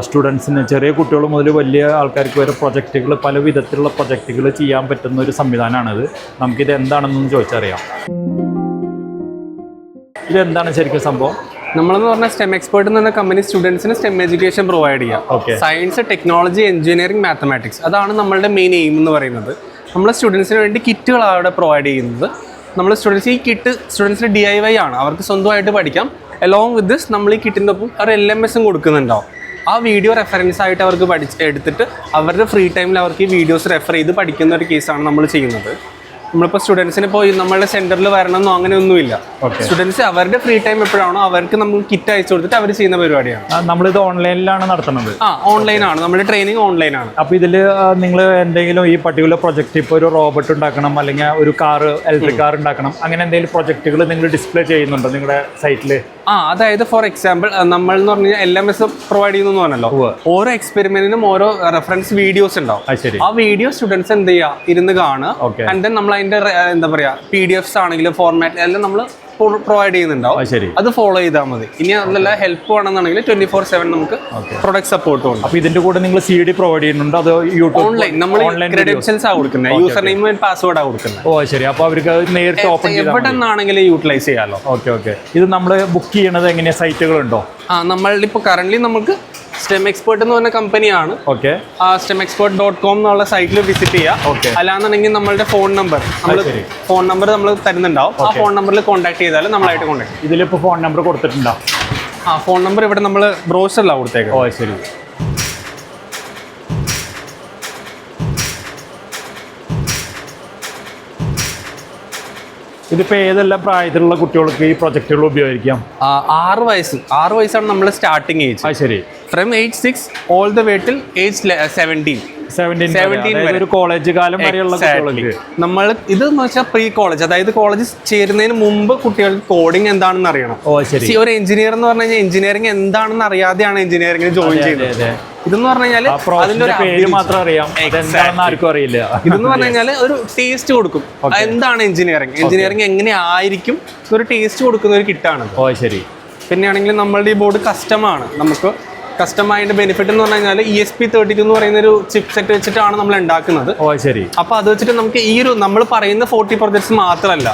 സ്റ്റുഡൻസിന് ചെറിയ കുട്ടികൾ മുതൽ വലിയ ആൾക്കാർക്ക് വരെ പ്രൊജക്റ്റുകൾ പല വിധത്തിലുള്ള പ്രൊജക്റ്റുകൾ ചെയ്യാൻ പറ്റുന്ന ഒരു സംവിധാനമാണിത്. നമുക്കിത് എന്താണെന്നൊന്ന് ചോദിച്ചറിയാം. ഇതെന്താണ് ശരിക്കും സംഭവം? നമ്മളെന്ന് പറഞ്ഞാൽ സ്റ്റെം എക്സ്പേർട്ട് എന്ന് പറഞ്ഞ കമ്പനി സ്റ്റുഡൻസിന് സ്റ്റെം എഡ്യൂക്കേഷൻ പ്രൊവൈഡ് ചെയ്യാം. Okay. Science technology engineering mathematics അതാണ് നമ്മളുടെ മെയിൻ എയിം എന്ന് പറയുന്നത്. നമ്മൾ സ്റ്റുഡൻസിന് വേണ്ടി കിറ്റുകളാണ് അവിടെ പ്രൊവൈഡ് ചെയ്യുന്നത്. നമ്മൾ സ്റ്റുഡൻസ് ഈ കിറ്റ് സ്റ്റുഡൻസിന് ഡി ഐ വൈ ആണ്. അവർക്ക് സ്വന്തമായിട്ട് പഠിക്കാം. അലോങ് വിത്ത് ദിസ് നമ്മൾ ഈ കിറ്റിന്റെ ഒപ്പം അവർ എൽ എം എസും കൊടുക്കുന്നുണ്ടാവും. ആ വീഡിയോ റെഫറൻസ് ആയിട്ട് അവർക്ക് പഠിച്ച് എടുത്തിട്ട് അവരുടെ ഫ്രീ ടൈമിൽ അവർക്ക് ഈ വീഡിയോസ് റെഫർ ചെയ്ത് പഠിക്കുന്ന ഒരു കേസാണ് നമ്മൾ ചെയ്യുന്നത്. നമ്മളിപ്പോൾ സ്റ്റുഡൻസിന് പോയി നമ്മളുടെ സെന്ററിൽ വരണമെന്നോ അങ്ങനെ ഒന്നുമില്ല സ്റ്റുഡൻസ് അവരുടെ ഫ്രീ ടൈം എപ്പോഴാണോ അവർക്ക് നമ്മൾ കിറ്റ് അയച്ചു കൊടുത്തിട്ട് അവർ ചെയ്യുന്ന പരിപാടിയാണ്. നമ്മളിത് ഓൺലൈനിലാണ് നടത്തുന്നത്. ആ ഓൺലൈൻ ആണ് നമ്മുടെ ട്രെയിനിങ് ഓൺലൈൻ ആണ് അപ്പോൾ ഇതിൽ നിങ്ങൾ എന്തെങ്കിലും ഈ പർട്ടിക്കുലർ പ്രൊജക്റ്റ് ഇപ്പോൾ ഒരു റോബോട്ട് ഉണ്ടാക്കണം അല്ലെങ്കിൽ ഒരു കാർ ഇലക്ട്രിക് കാർ ഉണ്ടാക്കണം അങ്ങനെ എന്തെങ്കിലും പ്രൊജക്റ്റുകൾ നിങ്ങൾ ഡിസ്പ്ലേ ചെയ്യുന്നുണ്ടോ നിങ്ങളുടെ സൈറ്റിൽ ആ അതായത് ഫോർ എക്സാമ്പിൾ നമ്മൾ എന്ന് പറഞ്ഞാൽ എൽ എം എസ് പ്രൊവൈഡ് ചെയ്യുന്നു പറഞ്ഞല്ലോ. ഓരോ എക്സ്പെരിമെന്റിനും ഓരോ റെഫറൻസ് വീഡിയോസ് ഉണ്ടാവും. ആ വീഡിയോ സ്റ്റുഡൻസ് എന്ത് ചെയ്യുക? ഇരുന്ന് കാണുക. ആൻഡ് ദെൻ നമ്മൾ അതിന്റെ എന്താ പറയാ പി ഡി എഫ്സ് ആണെങ്കിലും ഫോർമാറ്റ് എല്ലാം നമ്മൾ പ്രൊവൈഡ് ചെയ്യുന്നുണ്ടാവും. അത് ശരി. അത് ഫോളോ ചെയ്താൽ മതി. ഇനി അതല്ല ഹെൽപ്പ് വേണമെന്നുണ്ടെങ്കിൽ ട്വന്റി ഫോർ സെവൻ നമുക്ക് പ്രൊഡക്റ്റ് സപ്പോർട്ട് ഉണ്ട്. അപ്പോൾ ഇതിന്റെ കൂടെ നിങ്ങൾ സി ഡി പ്രൊവൈഡ് ചെയ്യുന്നുണ്ട്? അത് യൂട്യൂബ് ഓൺലൈൻ നമ്മൾ ക്രെഡൻഷ്യൽസ് ആ കൊടുക്കുന്നത് യൂസർ നെയിം ആൻഡ് പാസ്വേഡ് ആ കൊടുക്കുന്നത് ഓ ശരി. അപ്പോൾ അവർക്ക് നേരിട്ട് ഓപ്പൺ എവിടെ നിന്നാണെങ്കിലും യൂട്ടിലൈസ് ചെയ്യാലോ. ഓക്കെ ഓക്കെ ഇത് നമ്മൾ ബുക്ക് ചെയ്യണത് എങ്ങനെയാ? സൈറ്റുകളുണ്ടോ ആ നമ്മളിപ്പോൾ കറന്റ് നമുക്ക് സ്റ്റെം എക്സ്പേർട്ട് എന്ന് പറഞ്ഞ കമ്പനിയാണ് ഓക്കെ ആ സ്റ്റെം എക്സ്പേർട്ട് ഡോട്ട് കോം എന്നുള്ള സൈറ്റിൽ വിസിറ്റ് ചെയ്യുക. അല്ലാന്നുണ്ടെങ്കിൽ നമ്മളുടെ ഫോൺ നമ്പർ നമ്മൾ ഫോൺ നമ്പർ നമ്മൾ തരുന്നുണ്ടാവും. ആ ഫോൺ നമ്പറിൽ കോൺടാക്ട് ചെയ്താൽ നമ്മളായിട്ട് കോൺടാക്ട് ഇതിലിപ്പോൾ ഫോൺ നമ്പർ കൊടുത്തിട്ടുണ്ടാവും ആ ഫോൺ നമ്പർ ഇവിടെ നമ്മൾ ബ്രോഷറിലാണ് കൊടുത്തേക്കുന്നത് ഓ ശരി. ഇതിപ്പോൾ ഏതെല്ലാം പ്രായത്തിലുള്ള കുട്ടികൾക്ക് ഈ പ്രൊജക്ടുകൾ ഉപയോഗിക്കാം? ആറ് വയസ്സ്. ആറ് വയസ്സാണ് നമ്മൾ സ്റ്റാർട്ടിങ് ഏജ് ശരി. From age six all the way till age seventeen seventeen 17 ഒരു കോളേജ് കാലം വരെയുള്ള നമ്മൾ ഇത് എന്ന് വെച്ചാൽ പ്രീ കോളേജ് അതായത് കോളേജ് ചേരുന്നതിന് മുമ്പ് കുട്ടികൾക്ക് കോഡിംഗ് എന്താണെന്ന് അറിയണം. ഓ ശരി. ഒരു എഞ്ചിനീയർ എന്ന് പറഞ്ഞു കഴിഞ്ഞാൽ എഞ്ചിനീയറിംഗ് എന്താണെന്ന് അറിയാതെയാണ് എഞ്ചിനീയറിംഗിൽ ജോയിൻ ചെയ്യുന്നത്. ഇതെന്ന് പറഞ്ഞു കഴിഞ്ഞാൽ അതിന്റെ പ്രോജക്റ്റിന്റെ ഒരു പേര് മാത്രം അറിയാം. ആർക്കും അറിയില്ല. ഇതെന്ന് പറഞ്ഞു കഴിഞ്ഞാൽ ഒരു ടേസ്റ്റ് കൊടുക്കും. എന്താണ് എഞ്ചിനീയറിംഗ് എഞ്ചിനീയറിംഗ് എങ്ങനെയായിരിക്കും ഒരു ടേസ്റ്റ് കൊടുക്കുന്ന ഒരു കിട്ടാണ് ഓ ശരി. പിന്നെയാണെങ്കിൽ നമ്മളുടെ ഈ ബോർഡ് കസ്റ്റമാണ് നമുക്ക് കസ്റ്റം അതിന്റെ ബെനിഫിറ്റ് എന്ന് പറഞ്ഞു കഴിഞ്ഞാൽ E S P thirty two എന്ന് പറയുന്ന ഒരു ചിപ്പ് സെറ്റ് വെച്ചിട്ടാണ് നമ്മൾ ഉണ്ടാക്കുന്നത്. ഓ ശരി. അപ്പൊ അത് വെച്ചിട്ട് നമുക്ക് ഈ ഒരു നമ്മൾ പറയുന്ന ഫോർട്ടി പ്രൊജക്ട്സ് മാത്രമല്ല.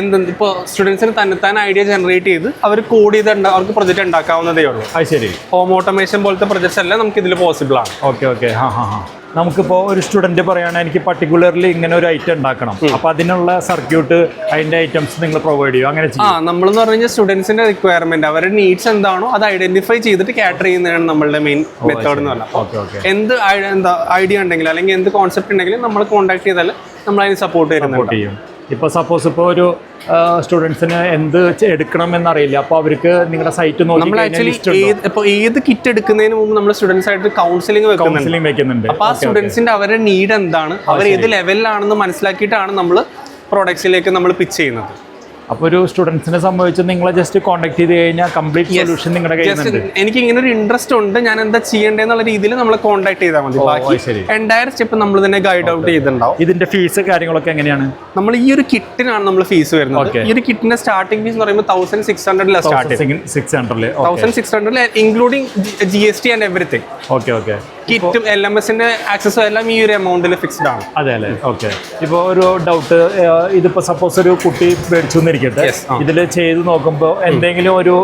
എന്ത് ഇപ്പോൾ സ്റ്റുഡൻസിന് തന്നെത്താൻ ഐഡിയ ജനറേറ്റ് ചെയ്ത് അവർ കോഡ് ചെയ്ത് അവർക്ക് പ്രൊജക്ട് ഉണ്ടാക്കാവുന്നതേ ഉള്ളൂ. അത് ശരി. ഹോം ഓട്ടോമേഷൻ പോലത്തെ പ്രൊജക്ട്സ് എല്ലാം നമുക്ക് ഇതിൽ പോസിബിൾ ആണ്. ഓക്കെ ഓക്കെ ഹാ ഹാ ഹാ. നമുക്കിപ്പോൾ ഒരു സ്റ്റുഡന്റ് പറയുകയാണെങ്കിൽ എനിക്ക് പർട്ടിക്കുലർലി ഇങ്ങനെ ഒരു ഐറ്റം ഉണ്ടാക്കണം. അപ്പോൾ അതിനുള്ള സർക്യൂട്ട് അതിന്റെ ഐറ്റംസ് നിങ്ങൾ പ്രൊവൈഡ് ചെയ്യും? അങ്ങനെ ആ നമ്മൾ നമ്മളെന്ന് പറഞ്ഞു കഴിഞ്ഞാൽ സ്റ്റുഡൻസിന്റെ റിക്വയർമെന്റ് അവരുടെ നീഡ്സ് എന്താണോ അത് ഐഡന്റിഫൈ ചെയ്തിട്ട് കാറ്റർ ചെയ്യുന്നതാണ് നമ്മളുടെ മെയിൻ മെത്തേഡ് എന്ന് പറഞ്ഞാൽ. Okay okay. എന്ത് എന്താ ഐഡിയ ഉണ്ടെങ്കിലും അല്ലെങ്കിൽ എന്ത് കോൺസെപ്റ്റ് ഉണ്ടെങ്കിലും നമ്മൾ കോൺടാക്ട് ചെയ്താൽ നമ്മൾ അതിന് സപ്പോർട്ട് ചെയ്യുന്നുണ്ട് ചെയ്യും. ഇപ്പോൾ സപ്പോസ് ഇപ്പോൾ ഒരു സ്റ്റുഡൻസിന് എന്ത് എടുക്കണം എന്നറിയില്ല അപ്പോൾ അവർക്ക് നിങ്ങളുടെ സൈറ്റ് നോക്കി നമ്മൾ ആക്ച്വലി ഏത് ഇപ്പോൾ ഏത് കിറ്റ് എടുക്കുന്നതിന് മുമ്പ് നമ്മൾ സ്റ്റുഡൻസ് ആയിട്ട് കൗൺസിലിംഗ് കൗൺസിലിംഗ് വെക്കുന്നുണ്ട്. അപ്പോൾ ആ സ്റ്റുഡൻസിന്റെ അവരുടെ നീഡ് എന്താണ്? അവർ ഏത് ലെവലിലാണെന്ന് മനസ്സിലാക്കിയിട്ടാണ് നമ്മൾ പ്രോഡക്ട്സിലേക്ക് നമ്മൾ പിച്ച് ചെയ്യുന്നത്. അപ്പോൾ ഒരു സ്റ്റുഡൻസിനെ സംബന്ധിച്ച് നിങ്ങളെ ജസ്റ്റ് കോൺടാക്ട് ചെയ്ത് കഴിഞ്ഞാൽ കംപ്ലീറ്റ് സൊല്യൂഷൻ നിങ്ങളുടെ കയ്യിൽ കയ്യിലുണ്ട് എനിക്ക് ഇങ്ങനെ ഒരു ഇൻട്രസ്റ്റ് ഉണ്ട്. ഞാൻ എന്താ ചെയ്യേണ്ടതെന്നുള്ള രീതിയിൽ നമ്മൾ കോൺടാക്ട് ചെയ്താൽ മതി. ബാക്കി. എന്റയർ സ്റ്റെപ്പ് നമ്മൾ തന്നെ ഗൈഡ് ഔട്ട് ചെയ്തിട്ടുണ്ടാവും. ഇതിന്റെ ഫീസ് കാര്യങ്ങളൊക്കെ എങ്ങനെയാണ്? നമ്മൾ ഈ ഒരു കിറ്റിനാണ് നമ്മൾ ഫീസ് വരുന്നത്. ഈ ഒരു കിറ്റിന്റെ സ്റ്റാർട്ടിംഗ് ഫീസ് എന്ന് പറയുമ്പോൾ തൗസൻഡ് സിക്സ് ഹൺഡ്രഡിലാണ് സ്റ്റാർട്ട് സിക്സ് ഹൺഡ്രഡിൽ thousand six ഹൺഡ്രഡിൽ including G S T and everything okay okay കിറ്റും L M എസിന്റെ ആക്സസും എല്ലാം ഈ ഒരു എമൗണ്ടിൽ ഫിക്സ്ഡ് ആണ്. അതെ അല്ലേ? ഓക്കെ ഇപ്പോൾ ഒരു ഡൗട്ട് ഇതിപ്പോൾ സപ്പോസ് ഒരു കുട്ടി മേടിച്ചു എന്നിരിക്കട്ടെ. ഇതിൽ ചെയ്ത് നോക്കുമ്പോൾ എന്തെങ്കിലും ഒരു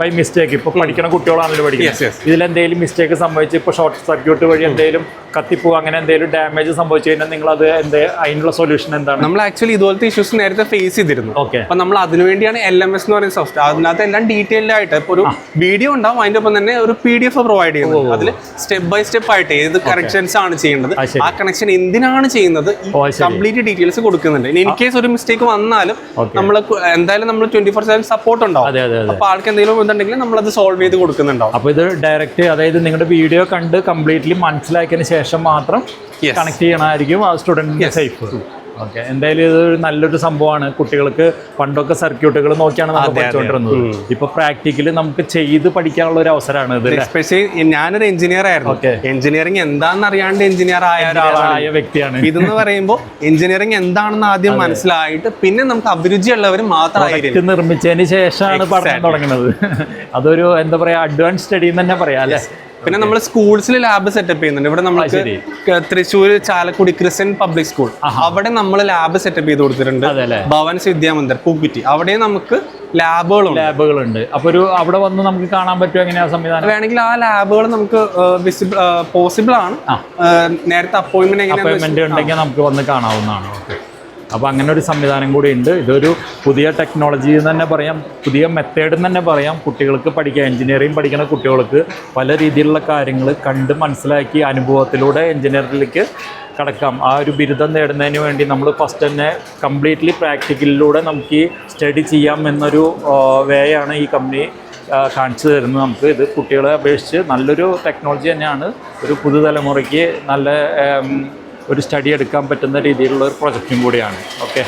ബൈ മിസ്റ്റേക്ക് ഇപ്പോൾ പഠിക്കണ കുട്ടികളാണല്ലോ പഠിക്കുന്നത്. ഇതിൽ എന്തെങ്കിലും മിസ്റ്റേക്ക് സംഭവിച്ച് ഇപ്പോൾ ഷോർട്ട് സർക്യൂട്ട് വഴി എന്തെങ്കിലും കത്തിപ്പോ അങ്ങനെ എന്തെങ്കിലും ഡാമേജ് സംഭവിച്ചു കഴിഞ്ഞാൽ നിങ്ങൾ അത് എന്താ അതിനുള്ള സൊല്യൂഷൻ എന്താണ്? നമ്മൾ ആക്ച്വലി ഇതുപോലത്തെ ഇഷ്യൂസ് നേരത്തെ ഫേസ് ചെയ്തിരുന്നു. ഓക്കെ അപ്പൊ നമ്മൾ അതിനുവേണ്ടിയാണ് എൽ എം എസ് എന്ന് പറയുന്ന സോഫ്റ്റ് അതിനകത്ത് എല്ലാം ഡീറ്റെയിൽഡ് ആയിട്ട് ഇപ്പൊ ഒരു വീഡിയോ ഉണ്ടാവും. അതിന്റെ ഒപ്പം തന്നെ ഒരു പി ഡി എഫ് പ്രൊവൈഡ് ചെയ്യുന്നു അതിൽ സ്റ്റെപ്പ് ബൈ സ്റ്റെപ്പ് ആയിട്ട് ഏത് കണക്ഷൻസ് ആണ് ചെയ്യേണ്ടത് ആ, കണക്ഷൻ എന്തിനാണ് ചെയ്യുന്നത്? കംപ്ലീറ്റ് ഡീറ്റെയിൽസ് കൊടുക്കുന്നുണ്ട്. ഇൻ കേസ് ഒരു മിസ്റ്റേക്ക് വന്നാലും നമ്മൾ എന്തായാലും നമ്മൾ ട്വന്റി ഫോർ സെവൻ സപ്പോർട്ട് ഉണ്ടാവും അപ്പൊ ആൾക്ക് എന്തെങ്കിലും ഇതുണ്ടെങ്കിൽ നമ്മൾ അത് സോൾവ് ചെയ്ത് കൊടുക്കുന്നുണ്ടാവും. അപ്പൊ ഇത് ഡയറക്റ്റ് അതായത് നിങ്ങളുടെ വീഡിയോ കണ്ട് കംപ്ലീറ്റ്ലി മനസ്സിലാക്കിയതിന് ശേഷം മാത്രം. കണക്ട് ചെയ്യണമായിരിക്കും ആ സ്റ്റുഡന്റിന്റെ സേഫ് ഓക്കെ. എന്തായാലും ഇതൊരു നല്ലൊരു സംഭവമാണ്. കുട്ടികൾക്ക് പണ്ടൊക്കെ സർക്യൂട്ടുകൾ നോക്കിയാണ് നമ്മൾ പഠിച്ചുകൊണ്ടിരുന്നത് ഇപ്പൊ പ്രാക്ടിക്കലി നമുക്ക് ചെയ്ത് പഠിക്കാനുള്ള ഒരു അവസരമാണ് ഇത്? എസ്പെഷ്യലി ഞാനൊരു എഞ്ചിനീയർ ആയിരുന്നു. എഞ്ചിനീയറിംഗ് എന്താണെന്ന് അറിയാണ്ട് എഞ്ചിനീയർ ആയ ഒരാളായ വ്യക്തിയാണ്. ഇതെന്ന് പറയുമ്പോൾ എഞ്ചിനീയറിംഗ് എന്താണെന്ന് ആദ്യം മനസ്സിലായിട്ട് പിന്നെ നമുക്ക് അഭിരുചിയുള്ളവർ മാത്രമായിട്ട് നിർമ്മിച്ചതിന് ശേഷമാണ് പഠനം തുടങ്ങുന്നത്. അതൊരു എന്താ പറയാ അഡ്വാൻസ് സ്റ്റഡി എന്ന് തന്നെ പറയാം അല്ലേ? പിന്നെ നമ്മൾ സ്കൂൾസിൽ ലാബ് സെറ്റപ്പ് ചെയ്യുന്നുണ്ട്. ഇവിടെ നമുക്ക്. Thrissur Chalakudy Christian public school അവിടെ നമ്മൾ ലാബ് സെറ്റപ്പ് ചെയ്ത് കൊടുത്തിട്ടുണ്ട്. ഭവൻ വിദ്യാമന്ദർ ഭവൻസ് വിദ്യാമന്ദിർ പൂക്കുറ്റി. അവിടെ നമുക്ക് ലാബുകളുണ്ട് ലാബുകളുണ്ട് അപ്പൊ ഒരു അവിടെ വന്ന് നമുക്ക് കാണാൻ പറ്റും എങ്ങനെയാ സംവിധാനം? വേണമെങ്കിൽ ആ ലാബുകൾ നമുക്ക് വിസിബിൾ പോസിബിൾ ആണ്. നേരത്തെ അപ്പോയിന്റ്മെന്റ് അപ്പോയിൻമെന്റ് ഉണ്ടെങ്കിൽ നമുക്ക് വന്ന് കാണാവുന്നതാണ്. ഓക്കെ അപ്പോൾ അങ്ങനെ ഒരു സംവിധാനം കൂടി ഉണ്ട്. ഇതൊരു പുതിയ ടെക്നോളജി എന്ന് തന്നെ പറയാം പുതിയ മെത്തേഡ് എന്ന് തന്നെ പറയാം. കുട്ടികൾക്ക് പഠിക്കുക എഞ്ചിനീയറിംഗ് പഠിക്കുന്ന കുട്ടികൾക്ക് പല രീതിയിലുള്ള കാര്യങ്ങൾ കണ്ട് മനസ്സിലാക്കി അനുഭവത്തിലൂടെ എഞ്ചിനീയറിംഗിലേക്ക് കടക്കാം. ആ ഒരു ബിരുദം നേടുന്നതിന് വേണ്ടി നമ്മൾ ഫസ്റ്റ് തന്നെ കംപ്ലീറ്റ്ലി പ്രാക്ടിക്കലിലൂടെ നമുക്ക് ഈ സ്റ്റഡി ചെയ്യാം എന്നൊരു വേയാണ് ഈ കമ്പനി കാണിച്ചു തരുന്നത് നമുക്ക്. ഇത് കുട്ടികളെ അപേക്ഷിച്ച് നല്ലൊരു ടെക്നോളജി തന്നെയാണ്. ഒരു പുതുതലമുറയ്ക്ക് നല്ല ഒരു സ്റ്റഡി എടുക്കാൻ പറ്റുന്ന രീതിയിലുള്ള ഒരു പ്രൊജക്റ്റും കൂടിയാണ്. ഓക്കെ